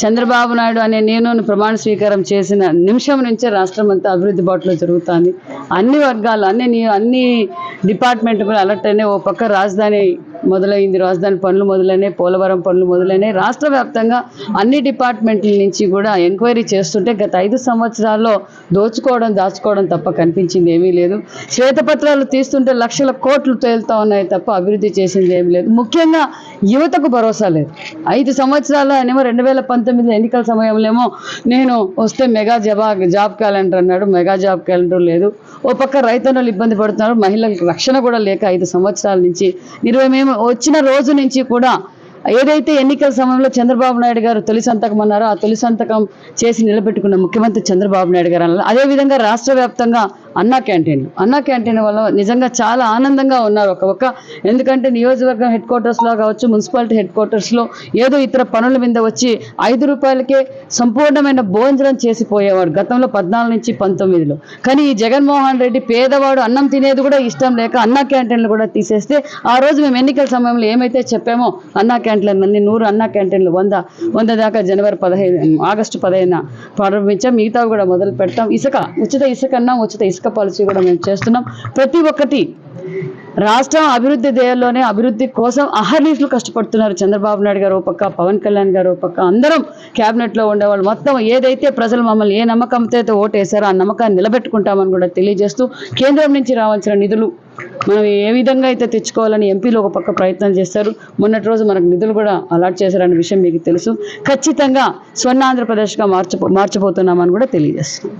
చంద్రబాబు నాయుడు అనే నేను ప్రమాణ స్వీకారం చేసిన నిమిషం నుంచే రాష్ట్రం అంతా అభివృద్ధి బాటలో జరుగుతుంది. అన్ని వర్గాలు అన్ని అన్ని డిపార్ట్మెంట్ కూడా అలర్ట్ అయినాయి. ఓ పక్క రాజధాని మొదలైంది. రాజధాని పనులు మొదలైనాయి పోలవరం పనులు మొదలైనాయి రాష్ట్ర వ్యాప్తంగా అన్ని డిపార్ట్మెంట్ల నుంచి కూడా ఎంక్వైరీ చేస్తుంటే గత ఐదు సంవత్సరాల్లో దోచుకోవడం దాచుకోవడం తప్ప కనిపించింది ఏమీ లేదు. శ్వేతపత్రాలు తీస్తుంటే లక్షల కోట్లు తేలుతా ఉన్నాయి తప్ప అభివృద్ధి చేసింది ఏమీ లేదు. ముఖ్యంగా యువతకు భరోసా లేదు. ఐదు సంవత్సరాలు ఆయనేమో రెండు వేల పంతొమ్మిది ఎన్నికల సమయంలో ఏమో నేను వస్తే మెగా జబా జాబ్ క్యాలెండర్ అన్నాడు. మెగా జాబ్ క్యాలెండర్ లేదు. ఓ పక్క రైతన్నులు ఇబ్బంది పడుతున్నారు. మహిళలకు రక్షణ కూడా లేక ఐదు సంవత్సరాల నుంచి ఇరవై మేము వచ్చిన రోజు నుంచి కూడా ఏదైతే ఎన్నికల సమయంలో చంద్రబాబు నాయుడు గారు తొలి సంతకం అన్నారో ఆ తొలి సంతకం చేసి నిలబెట్టుకున్న ముఖ్యమంత్రి చంద్రబాబు నాయుడు గారు అన్నారు అదేవిధంగా రాష్ట్ర వ్యాప్తంగా అన్నా క్యాంటీన్లు అన్నా క్యాంటీన్ వల్ల నిజంగా చాలా ఆనందంగా ఉన్నారు ఒక ఒక్క. ఎందుకంటే నియోజకవర్గం హెడ్ క్వార్టర్స్లో కావచ్చు మున్సిపాలిటీ హెడ్ క్వార్టర్స్లో ఏదో ఇతర పనుల మీద వచ్చి ఐదు రూపాయలకే సంపూర్ణమైన భోజనం చేసిపోయేవాడు గతంలో పద్నాలుగు నుంచి పంతొమ్మిదిలో. కానీ ఈ జగన్మోహన్ రెడ్డి పేదవాడు అన్నం తినేది కూడా ఇష్టం లేక అన్నా క్యాంటీన్లు కూడా తీసేస్తే ఆ రోజు మేము ఎన్నికల సమయంలో ఏమైతే చెప్పామో అన్నా క్యాంటీన్లు అన్ని నూరు అన్నా క్యాంటీన్లు వంద వంద దాకా జనవరి పదహైదు ఆగస్టు పదహైదున ప్రారంభించాం మిగతావి కూడా మొదలు పెడతాం ఇసుక ఉచిత ఇసుక అన్నా ఉచిత ఇసుక పాలసీ కూడా మేము చేస్తున్నాం. ప్రతి ఒక్కటి రాష్ట్రం అభివృద్ధి ధ్యేయంలోనే అభివృద్ధి కోసం అహర్నిశలు కష్టపడుతున్నారు. చంద్రబాబు నాయుడు గారు పక్క పవన్ కళ్యాణ్ గారు పక్క. అందరం క్యాబినెట్లో ఉండేవాళ్ళు. మొత్తం ఏదైతే ప్రజలు మమ్మల్ని ఏ నమ్మకంతో అయితే ఓటేశారో ఆ నమ్మకాన్ని నిలబెట్టుకుంటామని కూడా తెలియజేస్తూ కేంద్రం నుంచి రావాల్సిన నిధులు మనం ఏ విధంగా అయితే తెచ్చుకోవాలని ఎంపీలు ఒక పక్క ప్రయత్నం చేస్తారు మొన్నటి రోజు మనకు నిధులు కూడా అలాట్ చేశారనే విషయం మీకు తెలుసు. ఖచ్చితంగా స్వర్ణ ఆంధ్రప్రదేశ్గా మార్చబో మార్చబోతున్నామని కూడా తెలియజేస్తున్నాం.